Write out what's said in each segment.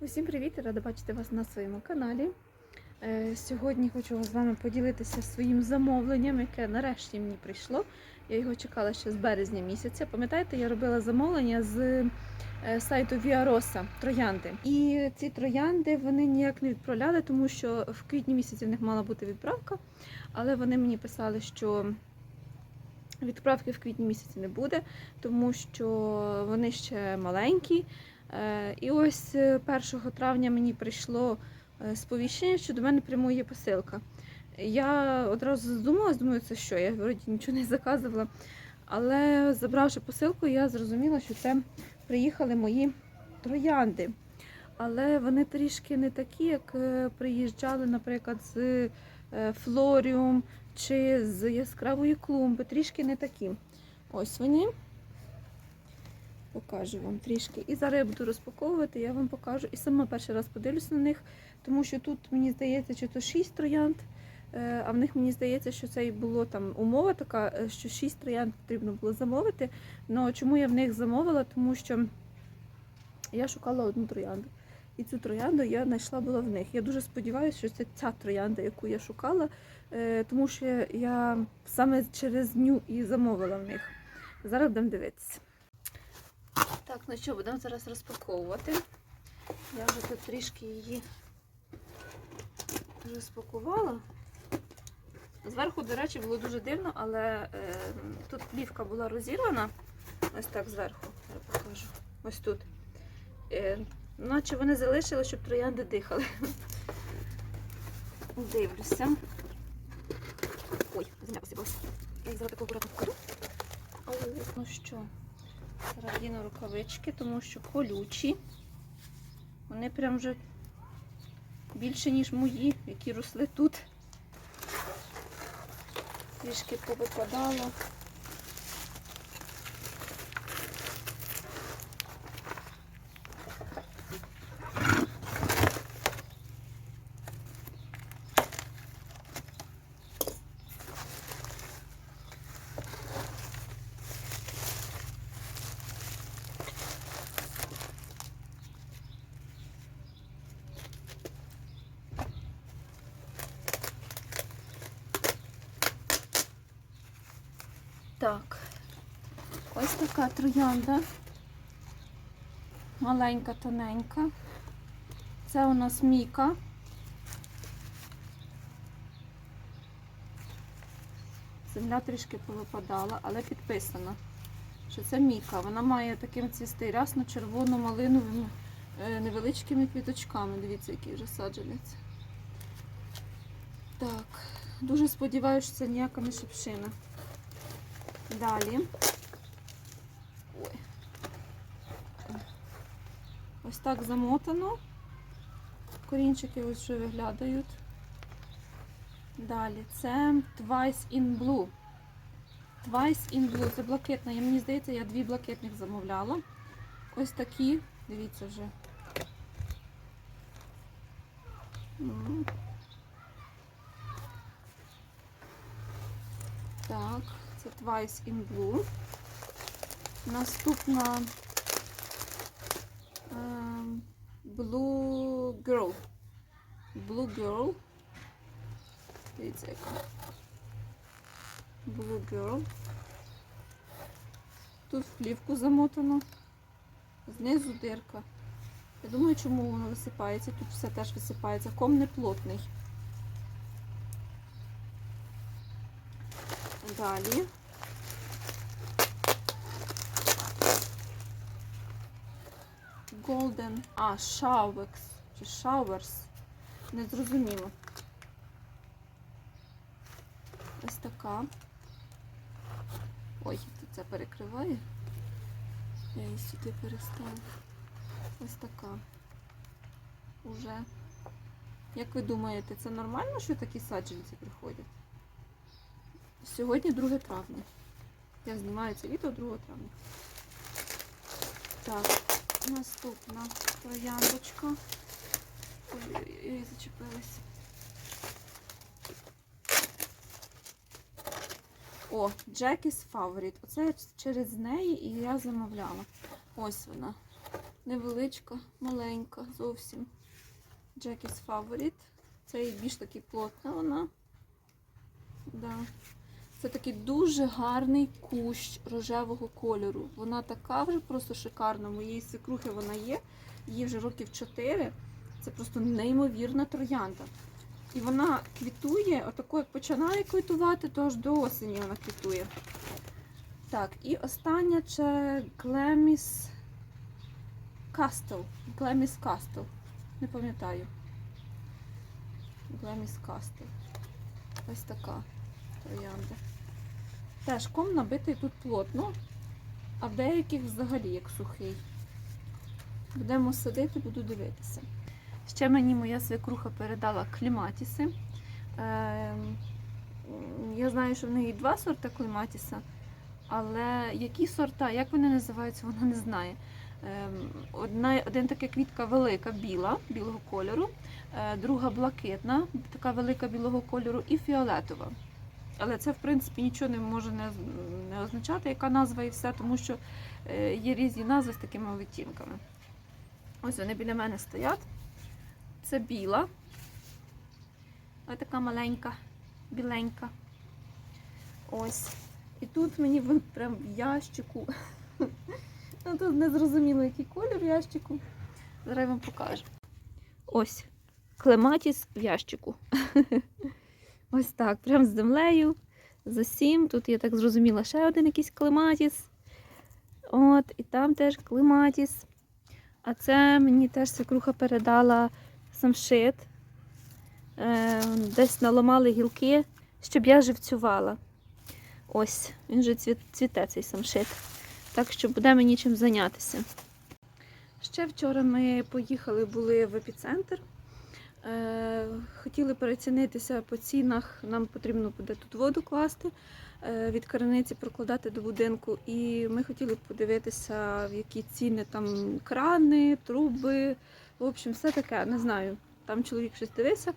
Усім привіт! Рада бачити вас на своєму каналі. Е, Сьогодні хочу з вами поділитися своїм замовленням, яке нарешті мені прийшло. Я його чекала ще з березня місяця. Пам'ятаєте, я робила замовлення з е, сайту Віароса Троянди. І ці троянди вони ніяк не відправляли, тому що в квітні місяці в них мала бути відправка. Але вони мені писали, що відправки в квітні місяці не буде, тому що вони ще маленькі. Е, І ось е, 1 травня мені прийшло е, сповіщення, що до мене прямує посилка. Я одразу задумалась, думаю, це що? Я вроді нічого не заказувала. Але забравши посилку, я зрозуміла, що це приїхали мої троянди. Але вони трішки не такі, як е, приїжджали, наприклад, з е, флоріум чи з яскравої клумби. Трішки не такі. Ось вони. Покажу вам трішки. І зараз я буду розпаковувати, я вам покажу. І сама перший раз подивлюсь на них, тому що тут мені здається, що то 6 троянд, е, а в них мені здається, що це і було там умова така, е, що 6 троянд потрібно було замовити. Ну чому я в них замовила? Тому що я шукала одну троянду. І цю троянду я знайшла була в них. Я дуже сподіваюся, що це ця троянда, яку я шукала, е, тому що я саме через дню і замовила в них. Зараз будемо дивитися. Так, ну що, будемо зараз розпаковувати. Я вже тут трішки її розпакувала. Зверху, до речі, було дуже дивно, але е, тут плівка була розірвана. Ось так зверху. Я покажу. Ось тут. Е, наче вони залишили, щоб троянди дихали. Дивлюся. Ой, земля посипалася. Я їх зараз таку акуратно. Ау, Ну що? Зараз діну рукавички, тому що колючі. Вони прям вже більше, ніж мої, які росли тут. Трішки повипадало. Так, ось така троянда. Маленька, тоненька. Це у нас Міка. Земля трішки повипадала, але підписано, що це Міка. Вона має таким цвісти рясно-червоно-малиновими е, невеличкими квіточками. Дивіться, який вже саджанець. Так, дуже сподіваюся, що це ніяка не шипшина. Далі. Ой. Ось так замотано. Корінчики ось вже виглядають. Далі це Twice in Blue. Twice in Blue. Це блакитна. Я, мені здається, я дві блакитних замовляла. Ось такі. Дивіться вже. Так. Це Twice in Blue. Наступна ем, Blue Girl. Blue Girl. Дивіться. Blue Girl. Тут плівку замотано. Знизу дирка. Я думаю, чому воно висипається. Тут все теж висипається. Ком не плотний. Далі. Golden. А, Showers. Чи Showers. Не зрозуміло. Ось така. Ой, це перекриває. Я її сюди переставлю. Ось така. Уже. Як ви думаєте, це нормально, що такі саджанці приходять? Сьогодні 2 травня. Я знімаю це відео 2 травня. Так, наступна трояндочка. Ой, зачепилась. О, Jackie's Favorite. Оце через неї і я замовляла. Ось вона. невеличка, маленька зовсім. Jackie's Favorite. Це і більш таки плотна вона. Да. Це такий дуже гарний кущ рожевого кольору. Вона така вже просто шикарна. Моєї свекрухи вона є. Їй вже років 4. Це просто неймовірна троянда. І вона квітує, отако як починає квітувати, то аж до осені вона квітує. Так, і остання це Глеміс Кастел. Глеміс Кастел. Не пам'ятаю. Глеміс Кастел. Ось така троянда. Теж ком набитий тут плотно, а в деяких взагалі як сухий. Будемо садити, буду дивитися. Ще мені моя свекруха передала кліматіси. Ем, Я знаю, що в неї два сорти кліматіса, але які сорта, як вони називаються, вона не знає. Ем, Одна, один така квітка велика, біла, білого кольору, е, друга блакитна, така велика білого кольору, і фіолетова. Але це, в принципі, нічого не може не, не означати, яка назва і все, тому що е, є різні назви з такими відтінками. Ось вони біля мене стоять. Це біла. Ось така маленька, біленька. Ось. І тут мені прям в ящику. Ну, тут не зрозуміло, який колір в ящику. Зараз я вам покажу. Ось. Клематіс в ящику. Ось так, прям з землею. За сім. Тут я так зрозуміла ще один якийсь клематіс. От, і там теж клематіс. А це мені теж свекруха передала самшит. Е, десь наламали гілки, щоб я живцювала. Ось, він вже цвіте цей самшит. Так що буде мені чим зайнятися. Ще вчора ми поїхали були в епіцентр. Е, хотіли перецінитися по цінах. Нам потрібно буде тут воду класти, е, від криниці прокладати до будинку. І ми хотіли подивитися, в які ціни там крани, труби. В общем, все таке, не знаю. Там чоловік щось дивився,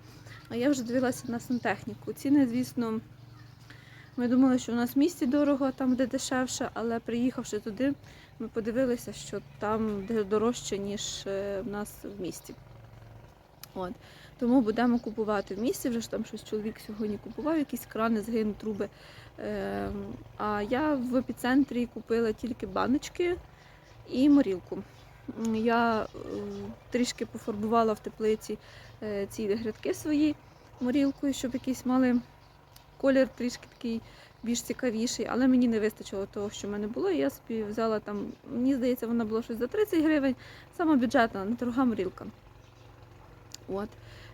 а я вже дивилася на сантехніку. Ціни, звісно, ми думали, що у нас в місті дорого, там де дешевше, але приїхавши туди, ми подивилися, що там де дорожче, ніж е, в нас в місті. От. Тому будемо купувати в місті, вже ж там щось чоловік сьогодні купував, якісь крани, згин, труби. Е, а я в епіцентрі купила тільки баночки і морілку. Я е, трішки пофарбувала в теплиці е, ці грядки свої морілкою, щоб якийсь мали колір трішки такий більш цікавіший, але мені не вистачило того, що в мене було. Я собі взяла там, мені здається, вона була щось за 30 гривень, сама бюджетна, недорога морілка. От.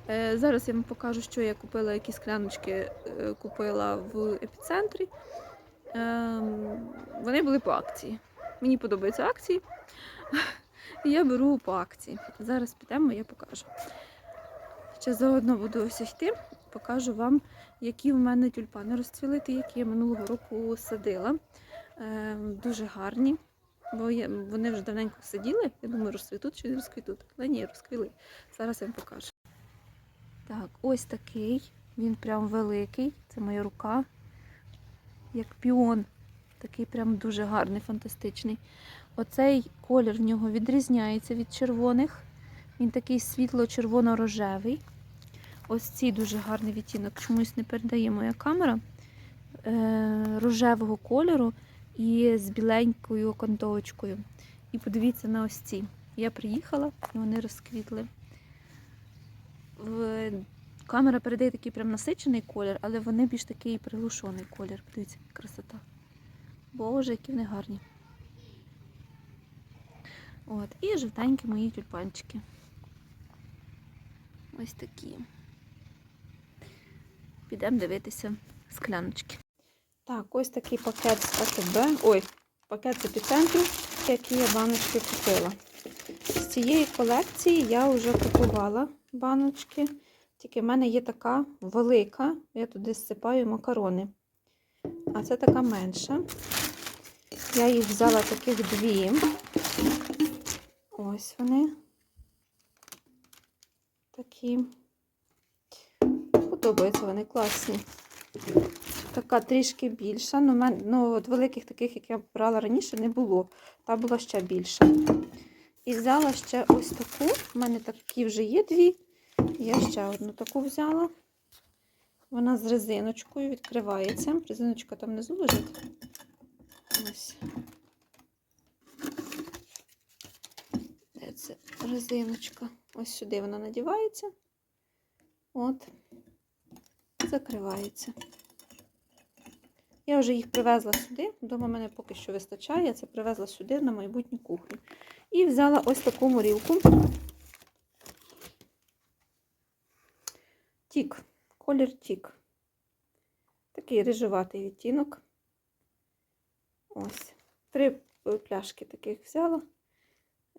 Е, зараз я вам покажу, що я купила, які скляночки е, купила в епіцентрі. Е, вони були по акції. Мені подобаються акції. Я беру по акції. Зараз підемо, я покажу. Ще заодно буду ось йти, покажу вам, які в мене тюльпани розцвілити, які я минулого року садила. Е, дуже гарні, бо я, вони вже давненько сиділи. Я думаю, розцвітуть чи не розквітуть. Але ні, розквіли. Зараз я вам покажу. Так, ось такий. Він прям великий. Це моя рука. Як піон. Такий прям дуже гарний, фантастичний. Оцей колір в нього відрізняється від червоних. Він такий світло-червоно-рожевий. Ось цей дуже гарний відтінок. Чомусь не передає моя камера е- рожевого кольору і з біленькою окантовочкою. І подивіться на ось ці. Я приїхала і вони розквітли. Камера передає такий прям насичений колір, але вони більш такий приглушений колір. Подивіться, красота. Боже, які вони гарні. От, і жовтенькі мої тюльпанчики. Ось такі. Підемо дивитися скляночки. Так, ось такий пакет з АТБ. Ой, пакет з епіцентру, які я баночки купила. З цієї колекції я вже купувала баночки. Тільки в мене є така велика, я туди зсипаю макарони. А це така менша. Я їх взяла таких дві. Ось вони. Такі. Подобаються вони класні. Така трішки більша. Ну, мен, ну, от великих таких, як я брала раніше, не було. Та була ще більша. І взяла ще ось таку. У мене такі вже є дві. Я ще одну таку взяла. Вона з резиночкою відкривається. Резиночка там внизу лежить. Ось. Це резиночка? Ось сюди вона надівається. От. Закривається. Я вже їх привезла сюди. Дома мене поки що вистачає. Я це привезла сюди на майбутню кухню. І взяла ось таку морілку. Тік, колір тік. Такий рижуватий відтінок. Ось. Три пляшки таких взяла.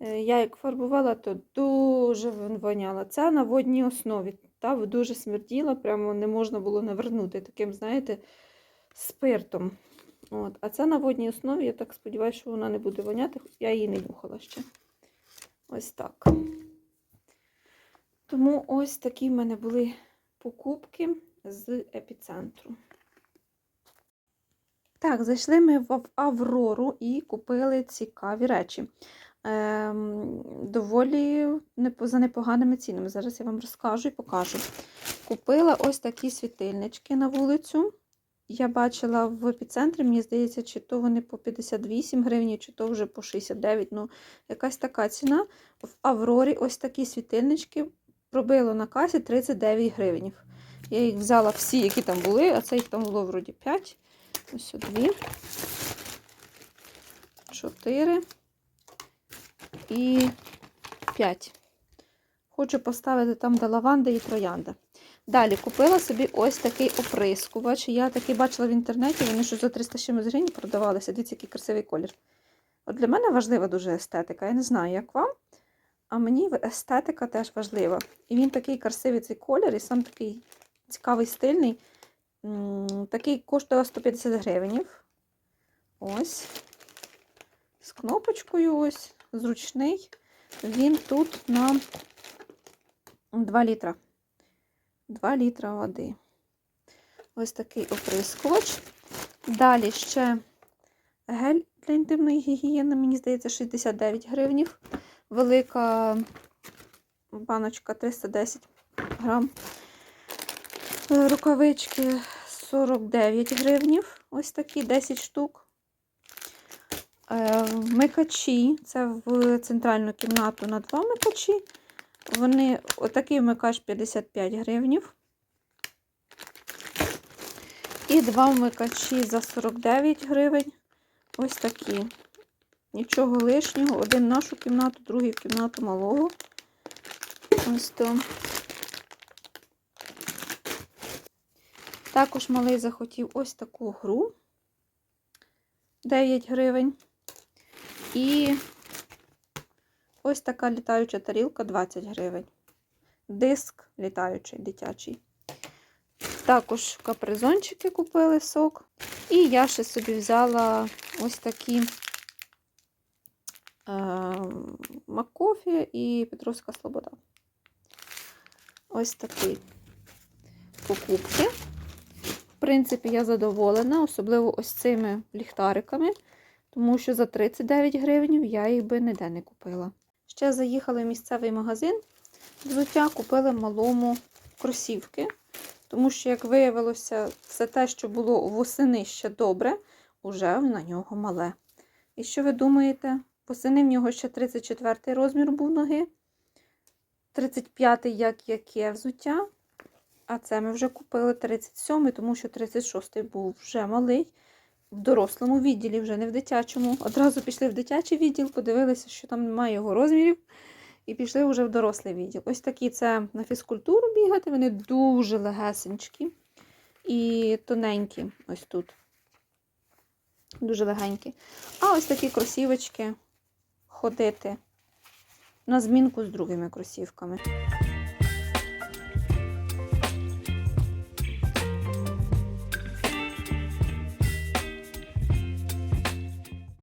Е, Я як фарбувала, то дуже воняла. Це на водній основі. Та дуже смерділа, прямо не можна було навернути таким, знаєте, спиртом. От. А це на водній основі, я так сподіваюся, що вона не буде воняти, я її не нюхала ще. Ось так. Тому ось такі в мене були покупки з епіцентру. Так, зайшли ми в Аврору і купили цікаві речі. Ем, доволі за непоганими цінами. Зараз я вам розкажу і покажу. Купила ось такі світильнички на вулицю. Я бачила в епіцентрі, мені здається, чи то вони по 58 гривень, чи то вже по 69. Ну, якась така ціна. В Аврорі ось такі світильнички пробило на касі 39 гривень. Я їх взяла всі, які там були, а це їх там було вроді 5. Ось дві, 4 і 5. Хочу поставити там, де лаванда і троянда. Далі купила собі ось такий оприскувач. Я такий бачила в інтернеті, вони що за 300 чимось гривень продавалися. Дивіться, який красивий колір. От для мене важлива дуже естетика. Я не знаю, як вам. А мені естетика теж важлива. І він такий красивий цей колір, і сам такий цікавий, стильний. Такий коштує 150 гривень. Ось. З кнопочкою ось, зручний. Він тут на 2 літра. 2 літра води. Ось такий оприскувач. Далі ще гель для інтимної гігієни, мені здається, 69 гривень. Велика баночка 310 грам. Е, Рукавички 49 гривнів. Ось такі 10 штук. Е, Вмикачі, це в центральну кімнату на два вмикачі. Вони, отакий вмикач 55 гривнів. І два вмикачі за 49 гривень. Ось такі. Нічого лишнього. Один в нашу кімнату, другий в кімнату малого. Ось то. Також малий захотів ось таку гру. 9 гривень. І ось така літаюча тарілка 20 гривень. Диск літаючий, дитячий. Також капризончики купили сок. І я ще собі взяла ось такі е, Маккофі і Петровська Слобода. Ось такі покупки. В принципі, я задоволена, особливо ось цими ліхтариками, тому що за 39 гривень я їх би ніде не купила. Ще заїхали в місцевий магазин взуття, купили малому кросівки, тому що, як виявилося, все те, що було восени ще добре, уже на нього мале. І що ви думаєте? Восени в нього ще 34 розмір був ноги, 35 як яке взуття. А це ми вже купили 37 тому що 36-й був вже малий. В дорослому відділі, вже не в дитячому. Одразу пішли в дитячий відділ, подивилися, що там немає його розмірів. І пішли вже в дорослий відділ. Ось такі це на фізкультуру бігати, вони дуже легесенькі і тоненькі. Ось тут. Дуже легенькі. А ось такі кросівочки ходити на змінку з другими кросівками.